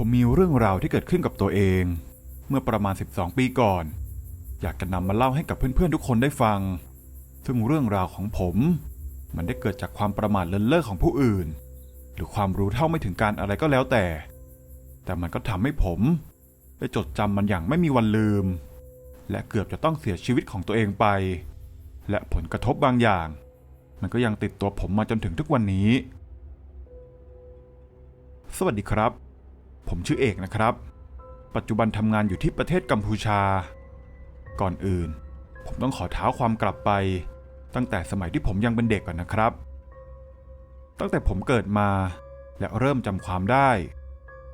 ผมมีเรื่องราวที่เกิดขึ้นกับตัวเอง เมื่อประมาณ 12 ปีก่อน อยากจะนำมาเล่าให้กับเพื่อนๆทุกคนได้ฟัง ซึ่งเรื่องราวของผม มันได้เกิดจากความประมาทเลินเล่อของผู้อื่น หรือความรู้เท่าไม่ถึงการอะไรก็แล้วแต่ แต่มันก็ทำให้ผมได้จดจำมันอย่างไม่มีวันลืม และเกือบจะต้องเสียชีวิตของตัวเองไป และผลกระทบบางอย่าง มันก็ยังติดตัวผมมาจนถึงทุกวันนี้ สวัสดีครับ ผมชื่อเอกนะครับ ปัจจุบันทำงานอยู่ที่ประเทศกัมพูชา ก่อนอื่น ผมต้องขอเท้าความกลับไป ตั้งแต่สมัยที่ผมยังเป็นเด็กก่อนนะครับ ตั้งแต่ผมเกิดมาและเริ่มจำความได้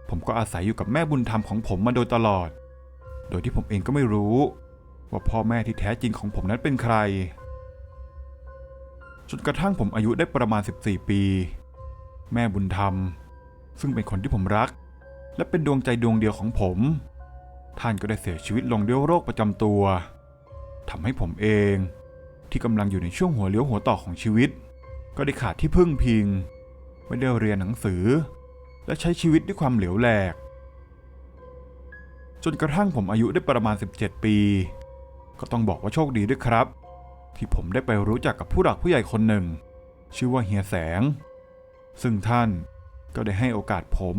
ผมก็อาศัยอยู่กับแม่บุญธรรมของผมมาโดยตลอด โดยที่ผมเองก็ไม่รู้ ว่าพ่อแม่ที่แท้จริงของผมนั้นเป็นใครจนกระทั่งผมอายุได้ประมาณ 14 ปี แม่บุญธรรม ซึ่งเป็นคนที่ผมรัก และเป็นดวงใจดวงเดียวของผม ท่านก็ได้เสียชีวิตลงด้วยโรคประจำตัวทำให้ผมเอง ที่กำลังอยู่ในช่วงหัวเลี้ยวหัวต่อของชีวิต ก็ได้ขาดที่พึ่งพิง ไม่ได้เรียนหนังสือ และใช้ชีวิตด้วยความเหลวแหลก จนกระทั่งผมอายุได้ประมาณ 17 ปี ก็ต้องบอกว่าโชคดีด้วยครับ ที่ผมได้ไปรู้จักกับผู้หลักผู้ใหญ่คนหนึ่ง ชื่อว่าเฮียแสง ซึ่งท่านก็ได้ให้โอกาสผม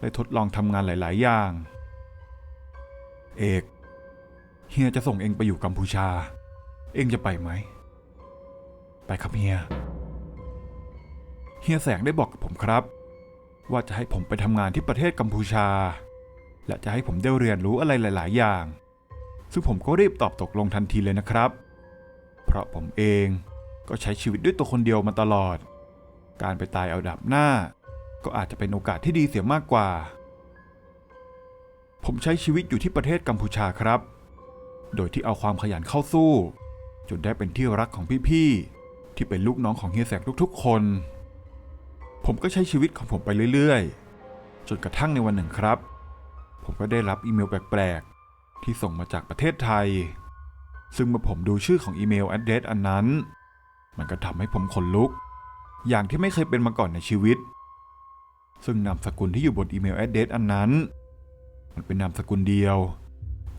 ได้ทดลองทำงานหลาย ๆ อย่าง เอก เฮียจะส่งเองไปอยู่กัมพูชา เองจะไปไหม ไปครับเฮีย เฮียแสงได้บอกกับผมครับ ว่าจะให้ผมไปทำงานที่ประเทศกัมพูชา และจะให้ผมได้เรียนรู้อะไรหลาย ๆ อย่าง ซึ่งผมก็รีบตอบตกลงทันทีเลยนะครับ เพราะผมเองก็ใช้ชีวิตด้วยตัวคนเดียวมาตลอด การไปตายเอาดับหน้า ก็อาจจะเป็นโอกาสที่ดีเสียมากกว่า ผมใช้ชีวิตอยู่ที่ประเทศกัมพูชาครับ โดยที่เอาความขยันเข้าสู้ จนได้เป็นที่รักของพี่ๆ ที่เป็นลูกน้องของเฮียแสงทุกๆ คน ผมก็ใช้ชีวิตของผมไปเรื่อยๆ จนกระทั่งในวันหนึ่งครับ ผมก็ได้รับอีเมลแปลกๆ ที่ส่งมาจากประเทศไทย ซึ่งเมื่อผมดูชื่อของอีเมลแอดเดรสอันนั้น มันก็ทำให้ผมขนลุก อย่างที่ไม่เคยเป็นมาก่อนในชีวิต ซึ่งนามสกุลที่อยู่บนอีเมลแอดเดสอันนั้น มันเป็นนามสกุลเดียว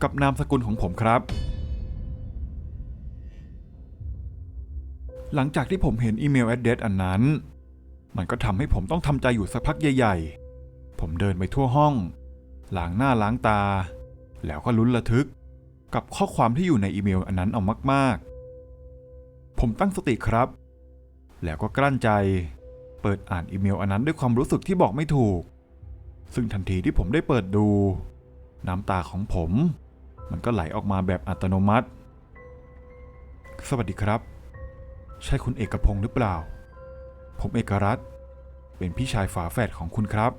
กับนามสกุลของผมครับ หลังจากที่ผมเห็นอีเมลแอดเดสอันนั้น มันก็ทำให้ผมต้องทำใจอยู่สักพักใหญ่ ๆ ผมเดินไปทั่วห้อง ล้างหน้าล้างตา แล้วก็ลุ้นระทึก กับข้อความที่อยู่ในอีเมลอันนั้นเอามาก ๆ ผมตั้งสติครับ แล้วก็กลั้นใจ เปิดอ่านอีเมลอันนั้นด้วยความรู้สึกที่บอกไม่ถูก ซึ่งทันทีที่ผมได้เปิดดู น้ำตาของผม มันก็ไหลออกมาแบบอัตโนมัติ สวัสดีครับ ใช่คุณเอกพงศ์หรือเปล่า ผมเอกรัตน์เป็นพี่ชายฝาแฝดของคุณครับ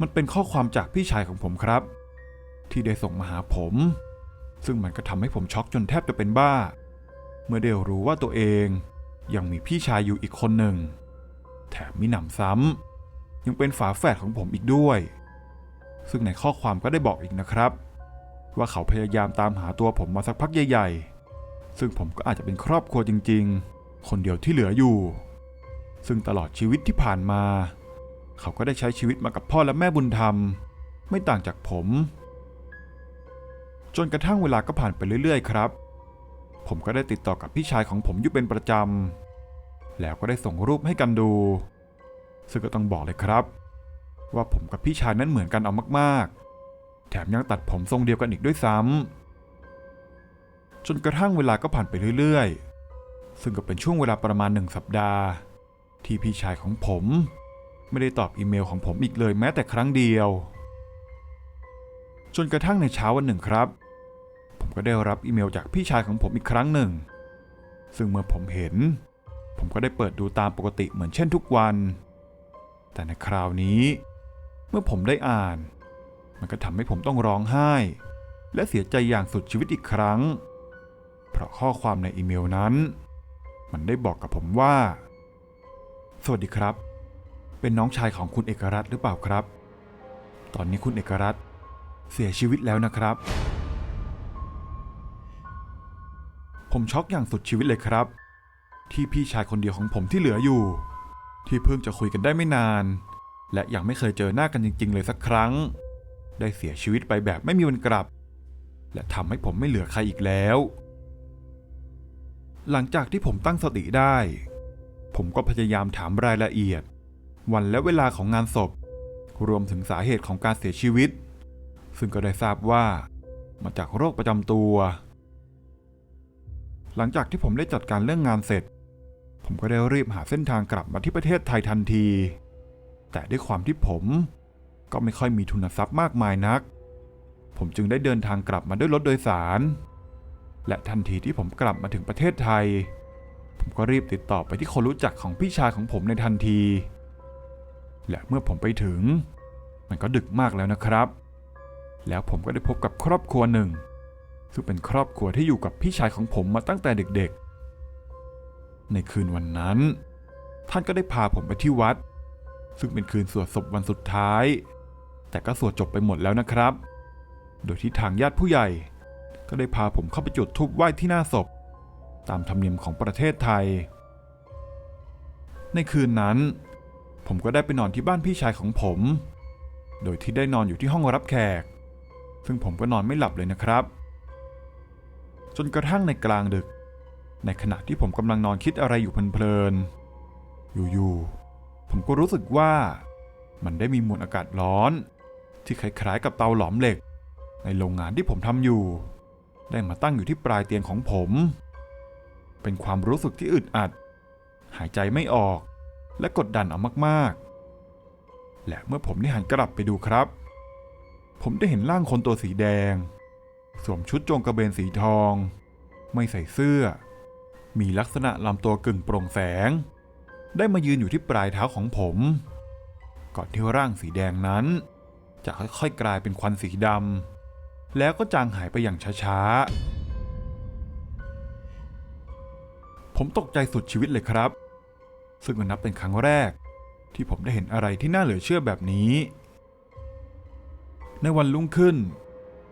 มันเป็นข้อความจากพี่ชายของผมครับ ที่ได้ส่งมาหาผม ซึ่งมันก็ทำให้ผมช็อกจนแทบจะเป็นบ้า เมื่อได้รู้ว่าตัวเอง ยังมีพี่ชายอยู่อีกคนหนึ่ง แถมมีหนำซ้ำยังเป็นฝาแฝดของผมอีกด้วย ซึ่งในข้อความก็ได้บอกอีกนะครับ ว่าเขาพยายามตามหาตัวผมมาสักพักใหญ่ๆ ซึ่งผมก็อาจจะเป็นครอบครัวจริง ๆ คนเดียวที่เหลืออยู่ ซึ่งตลอดชีวิตที่ผ่านมา เขาก็ได้ใช้ชีวิตมากับพ่อและแม่บุญธรรม ไม่ต่างจากผม จนกระทั่งเวลาก็ผ่านไปเรื่อย ๆ ครับผมก็ได้ติดต่อกับพี่ชายของผมอยู่เป็นประจำ แล้วก็ได้ส่งรูปให้กันดู ซึ่งก็ต้องบอกเลยครับ ว่าผมกับพี่ชายนั้นเหมือนกันเอามากๆ แถมยังตัดผมทรงเดียวกันอีกด้วยซ้ำจนกระทั่งเวลาก็ผ่านไปเรื่อยๆ ซึ่งก็เป็นช่วงเวลาประมาณหนึ่งสัปดาห์ ที่พี่ชายของผม ไม่ได้ตอบอีเมลของผมอีกเลยแม้แต่ครั้งเดียว จนกระทั่งในเช้าวันหนึ่งครับผมก็ได้รับอีเมลจากพี่ชายของผมอีกครั้งหนึ่ง ซึ่งเมื่อผมเห็น ผมก็ได้เปิดดูตามปกติเหมือนเช่นทุกวัน แต่ในคราวนี้ เมื่อผมได้อ่าน มันก็ทำให้ผมต้องร้องไห้ และเสียใจอย่างสุดชีวิตอีกครั้ง เพราะข้อความในอีเมลนั้น มันได้บอกกับผมว่า สวัสดีครับ เป็นน้องชายของคุณเอกรัตหรือเปล่าครับ ตอนนี้คุณเอกรัตเสียชีวิตแล้วนะครับ ผมช็อกอย่างสุดชีวิตเลยครับ ที่พี่ชายคนเดียวของผมที่เหลืออยู่ ที่เพิ่งจะคุยกันได้ไม่นาน และยังไม่เคยเจอหน้ากันจริง ๆ เลยสักครั้ง ได้เสียชีวิตไปแบบไม่มีวันกลับ และทำให้ผมไม่เหลือใครอีกแล้ว หลังจากที่ผมตั้งสติได้ ผมก็พยายามถามรายละเอียด วันและเวลาของงานศพ รวมถึงสาเหตุของการเสียชีวิต ซึ่งก็ได้ทราบว่า มาจากโรคประจำตัวหลังจากที่ผมได้จัดการเรื่องงานเสร็จ ผมก็ได้รีบหาเส้นทางกลับมาที่ประเทศไทยทันที แต่ด้วยความที่ผมก็ไม่ค่อยมีทุนทรัพย์มากมายนัก ผมจึงได้เดินทางกลับมาด้วยรถโดยสาร และทันทีที่ผมกลับมาถึงประเทศไทย ผมก็รีบติดต่อไปที่คนรู้จักของพี่ชายของผมในทันที และเมื่อผมไปถึง มันก็ดึกมากแล้วนะครับ แล้วผมก็ได้พบกับครอบครัวหนึ่ง ซึ่งเป็นครอบครัวที่อยู่กับพี่ชายของผมมาตั้งแต่เด็กๆ ในคืนวันนั้น ท่านก็ได้พาผมไปที่วัด ซึ่งเป็นคืนสวดศพวันสุดท้าย แต่ก็สวดจบไปหมดแล้วนะครับ โดยที่ทางญาติผู้ใหญ่ ก็ได้พาผมเข้าไปจุดธูปไหว้ที่หน้าศพ ตามธรรมเนียมของประเทศไทย ในคืนนั้น ผมก็ได้ไปนอนที่บ้านพี่ชายของผม โดยที่ได้นอนอยู่ที่ห้องรับแขก ซึ่งผมก็นอนไม่หลับเลยนะครับ จนกระทั่งในกลางดึก ในขณะที่ผมกำลังนอนคิดอะไรอยู่เพลินๆ อยู่ๆ ผมก็รู้สึกว่ามันได้มีมวลอากาศร้อน ที่คล้ายๆกับเตาหลอมเหล็ก ในโรงงานที่ผมทำอยู่ ได้มาตั้งอยู่ที่ปลายเตียงของผม เป็นความรู้สึกที่อึดอัด หายใจไม่ออกและกดดันเอามากๆ และเมื่อผมได้หันกลับไปดูครับ ผมได้เห็นร่างคนตัวสีแดง สวมชุดโจงกระเบนสีทอง ไม่ใส่เสื้อ มีลักษณะลำตัวกึ่งโปร่งแสง ได้มายืนอยู่ที่ปลายเท้าของผม ก่อนที่ร่างสีแดงนั้น จะค่อยๆกลายเป็นควันสีดำแล้วก็จางหายไปอย่างช้าๆ ผมตกใจสุดชีวิตเลยครับ ซึ่งมันนับเป็นครั้งแรก ที่ผมได้เห็นอะไรที่น่าเหลือเชื่อแบบนี้ ในวันรุ่งขึ้น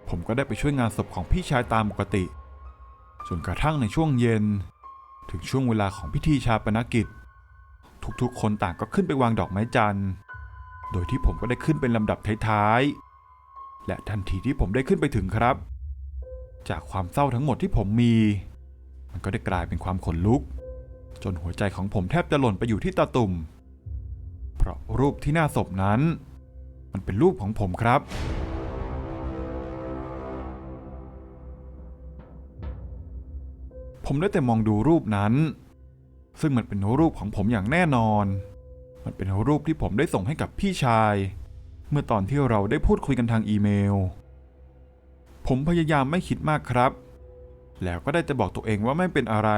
ผมก็ได้ไปช่วยงานศพของพี่ชายตามปกติจนกระทั่งในช่วงเย็น ถึงช่วงเวลาของพิธีชาปนกิจ ทุกๆ คนต่างก็ขึ้นไปวางดอกไม้จันทร์ โดยที่ผมก็ได้ขึ้นเป็นลำดับท้ายๆ และทันทีที่ผมได้ขึ้นไปถึงครับ จากความเศร้าทั้งหมดที่ผมมี มันก็ได้กลายเป็นความขนลุก จนหัวใจของผมแทบจะหล่นไปอยู่ที่ตาตุ่ม เพราะรูปที่หน้าศพนั้น มันเป็นรูปของผมครับ ผมได้แต่มองดูรูปนั้น ซึ่งมันเป็นรูปของผมอย่างแน่นอน มันเป็นรูปที่ผมได้ส่งให้กับพี่ชาย เมื่อตอนที่เราได้พูดคุยกันทางอีเมล ผมพยายามไม่คิดมากครับ แล้วก็ได้จะบอกตัวเองว่าไม่เป็นอะไร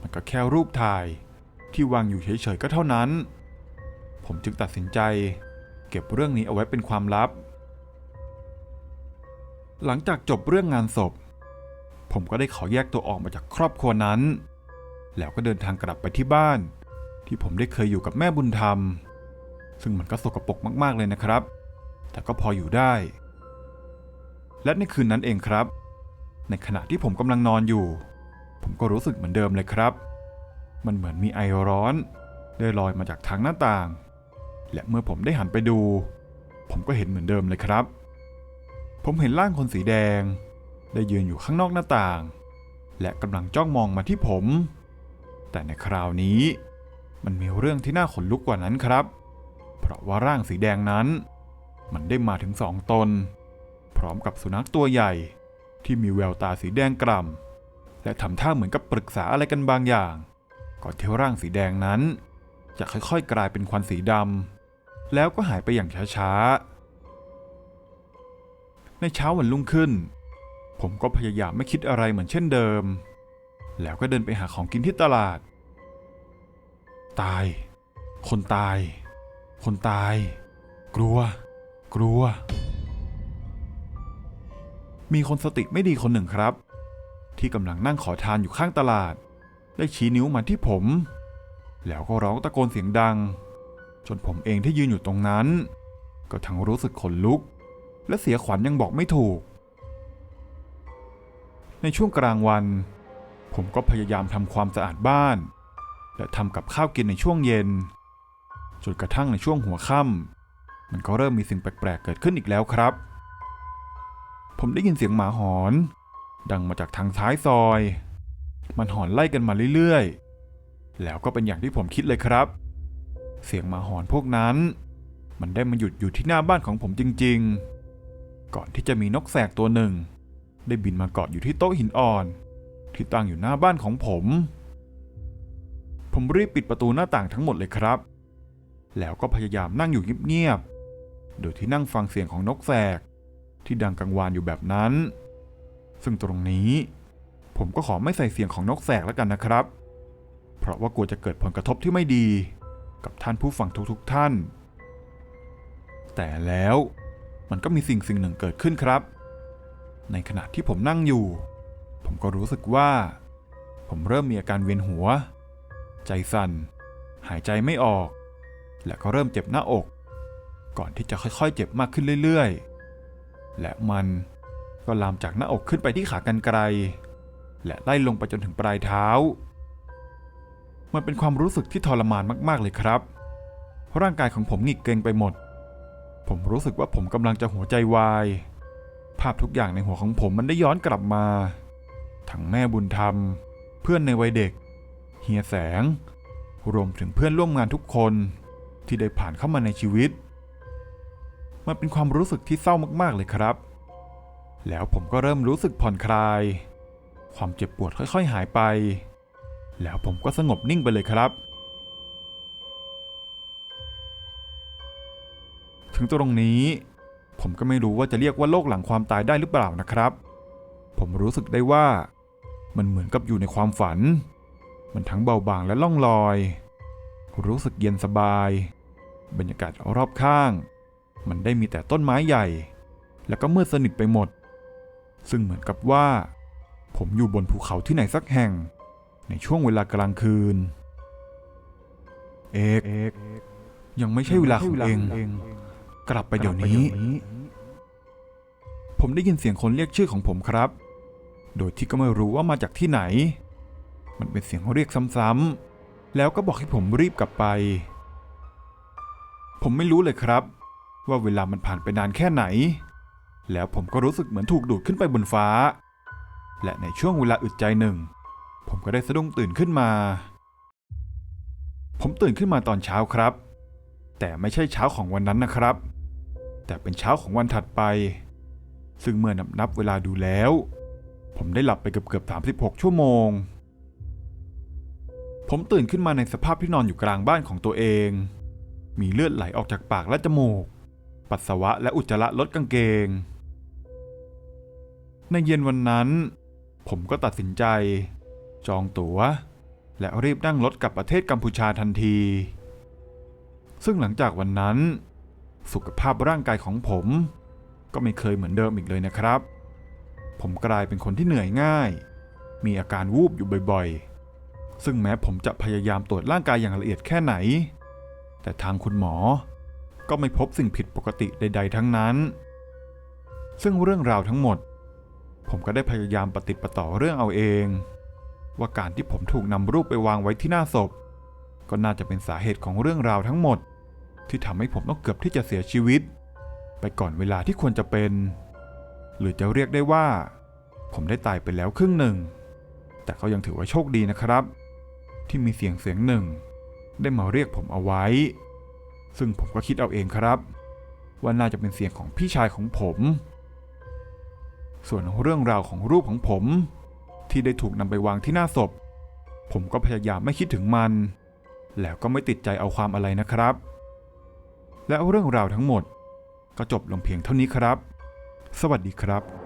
มันก็แค่รูปถ่ายที่วางอยู่เฉยๆก็เท่านั้น ผมจึงตัดสินใจ เก็บเรื่องนี้เอาไว้เป็นความลับ หลังจากจบเรื่องงานศพ ผมก็ได้ขอแยกตัวออกมาจากครอบครัวนั้น แล้วก็เดินทางกลับไปที่บ้าน ที่ผมได้เคยอยู่กับแม่บุญธรรม ซึ่งมันก็สกปรกมากๆเลยนะครับ แต่ก็พออยู่ได้ และในคืนนั้นเองครับ ในขณะที่ผมกำลังนอนอยู่ ผมก็รู้สึกเหมือนเดิมเลยครับ มันเหมือนมีไอร้อน ได้ลอยมาจากทางหน้าต่าง และเมื่อผมได้หันไปดู ผมก็เห็นเหมือนเดิมเลยครับ ผมเห็นร่างคนสีแดง ได้ยืนอยู่ข้างนอกหน้าต่าง และกำลังจ้องมองมาที่ผม แต่ในคราวนี้ มันมีเรื่องที่น่าขนลุกกว่านั้นครับ เพราะว่าร่างสีแดงนั้น มันได้มาถึงสองตน พร้อมกับสุนัขตัวใหญ่ ที่มีแววตาสีแดงกล่ำและทำท่าเหมือนกับปรึกษาอะไรกันบางอย่าง ก่อนที่ร่างสีแดงนั้น จะค่อยๆ กลายเป็นควันสีดำแล้วก็หายไปอย่างช้าๆในเช้าวันรุ่งขึ้น ผมก็พยายามไม่คิดอะไรเหมือนเช่นเดิม แล้วก็เดินไปหาของกินที่ตลาด ตาย คนตาย คนตาย กลัว กลัว มีคนสติไม่ดีคนหนึ่งครับ ที่กำลังนั่งขอทานอยู่ข้างตลาด ได้ชี้นิ้วมาที่ผม แล้วก็ร้องตะโกนเสียงดัง จนผมเองที่ยืนอยู่ตรงนั้น ก็ทั้งรู้สึกขนลุก และเสียขวัญยังบอกไม่ถูก ในช่วงกลางวัน ผมก็พยายามทำความสะอาดบ้าน และทำกับข้าวกินในช่วงเย็น จนกระทั่งในช่วงหัวค่ำมันก็เริ่มมีสิ่งแปลกๆ เกิดขึ้นอีกแล้วครับ ผมได้ยินเสียงหมาหอน ดังมาจากทางท้ายซอย มันหอนไล่กันมาเรื่อยๆ แล้วก็เป็นอย่างที่ผมคิดเลยครับ เสียงหมาหอนพวกนั้น มันได้มาหยุดอยู่ที่หน้าบ้านของผมจริง ๆ ก่อนที่จะมีนกแสกตัวหนึ่ง ได้บินมาเกาะอยู่ที่โต๊ะหินอ่อน ที่ตั้งอยู่หน้าบ้านของผม ผมรีบปิดประตูหน้าต่างทั้งหมดเลยครับ แล้วก็พยายามนั่งอยู่เงียบๆ โดยที่นั่งฟังเสียงของนกแสก ที่ดังกังวานอยู่แบบนั้น ซึ่งตรงนี้ ผมก็ขอไม่ใส่เสียงของนกแสกแล้วกันนะครับ เพราะว่ากลัวจะเกิดผลกระทบที่ไม่ดี กับท่านผู้ฟังทุกๆท่าน แต่แล้วมันก็มีสิ่งสิ่งหนึ่งเกิดขึ้นครับ ในขณะที่ผมนั่งอยู่ ผมก็รู้สึกว่า ผมเริ่มมีอาการเวียนหัว ใจสั่น หายใจไม่ออก และก็เริ่มเจ็บหน้าอก ก่อนที่จะค่อยๆ เจ็บมากขึ้นเรื่อยๆ และมันก็ลามจากหน้าอกขึ้นไปที่ขากรรไกรและไล่ลงไปจนถึงปลายเท้า มันเป็นความรู้สึกที่ทรมานมากๆเลยครับเพราะร่างกายของผมหงิกเกรงไปหมด ผมรู้สึกว่าผมกำลังจะหัวใจวาย ภาพทุกอย่างในหัวของผมมันได้ย้อนกลับมา ทั้งแม่บุญธรรม เพื่อนในวัยเด็ก เฮียแสง รวมถึงเพื่อนร่วมงานทุกคนที่ได้ผ่านเข้ามาในชีวิต มันเป็นความรู้สึกที่เศร้ามากๆเลยครับ แล้วผมก็เริ่มรู้สึกผ่อนคลาย ความเจ็บปวดค่อยๆหายไป แล้วผมก็สงบนิ่งไปเลยครับ ถึงตรงนี้ ผมก็ไม่รู้ว่าจะเรียกว่าโลกหลังความตายได้หรือเปล่านะครับ ผมรู้สึกได้ว่า มันเหมือนกับอยู่ในความฝัน มันทั้งเบาบางและล่องลอย รู้สึกเย็นสบาย บรรยากาศรอบข้าง มันได้มีแต่ต้นไม้ใหญ่ แล้วก็มืดสนิทไปหมด ซึ่งเหมือนกับว่า ผมอยู่บนภูเขาที่ไหนสักแห่ง ในช่วงเวลากลางคืน เอกยังไม่ใช่เวลาของเอง กลับไปเดี๋ยวนี้ ผมได้ยินเสียงคนเรียกชื่อของผมครับ โดยที่ก็ไม่รู้ว่ามาจากที่ไหน มันเป็นเสียงเรียกซ้ำๆ แล้วก็บอกให้ผมรีบกลับไป ผมไม่รู้เลยครับ ว่าเวลามันผ่านไปนานแค่ไหน แล้วผมก็รู้สึกเหมือนถูกดูดขึ้นไปบนฟ้า และในช่วงเวลาอึดใจหนึ่ง ผมก็ได้สะดุ้งตื่นขึ้นมา ผมตื่นขึ้นมาตอนเช้าครับแต่ไม่ใช่เช้าของวันนั้นนะครับ แต่เป็นเช้าของวันถัดไป ซึ่งเมื่อนับนับเวลาดูแล้ว ผมได้หลับไปเกือบเกือบ 36 ชั่วโมง ผมตื่นขึ้นมาในสภาพที่นอนอยู่กลางบ้านของตัวเอง มีเลือดไหลออกจากปากและจมูก ปัสสาวะและอุจจาระลดกางเกง ในเย็นวันนั้น ผมก็ตัดสินใจ จองตั๋ว และรีบนั่งรถกลับประเทศกัมพูชาทันที ซึ่งหลังจากวันนั้น สุขภาพร่างกายของผม ก็ไม่เคยเหมือนเดิมอีกเลยนะครับ ผมกลายเป็นคนที่เหนื่อยง่าย มีอาการวูบอยู่บ่อยๆ ซึ่งแม้ผมจะพยายามตรวจร่างกายอย่างละเอียดแค่ไหน แต่ทางคุณหมอ ก็ไม่พบสิ่งผิดปกติใด ๆ ทั้งนั้น ซึ่งเรื่องราวทั้งหมด ผมก็ได้พยายามปฏิประต่อเรื่องเอาเอง ว่าการที่ผมถูกนำรูปไปวางไว้ที่หน้าศพ ก็น่าจะเป็นสาเหตุของเรื่องราวทั้งหมด ที่ทำให้ผมต้องเกือบที่จะเสียชีวิต ไปก่อนเวลาที่ควรจะเป็น หรือจะเรียกได้ว่า ผมได้ตายไปแล้วครึ่งหนึ่ง แต่ก็ยังถือว่าโชคดีนะครับ ที่มีเสียงเสียงหนึ่ง ได้มาเรียกผมเอาไว้ ซึ่งผมก็คิดเอาเองครับ ว่าน่าจะเป็นเสียงของพี่ชายของผม ส่วนเรื่องราวของรูปของผม ที่ได้ถูกนำไปวางที่หน้าศพ ผมก็พยายามไม่คิดถึงมัน แล้วก็ไม่ติดใจเอาความอะไรนะครับ และเรื่องราวทั้งหมด ก็จบลงเพียงเท่านี้ครับ สวัสดีครับ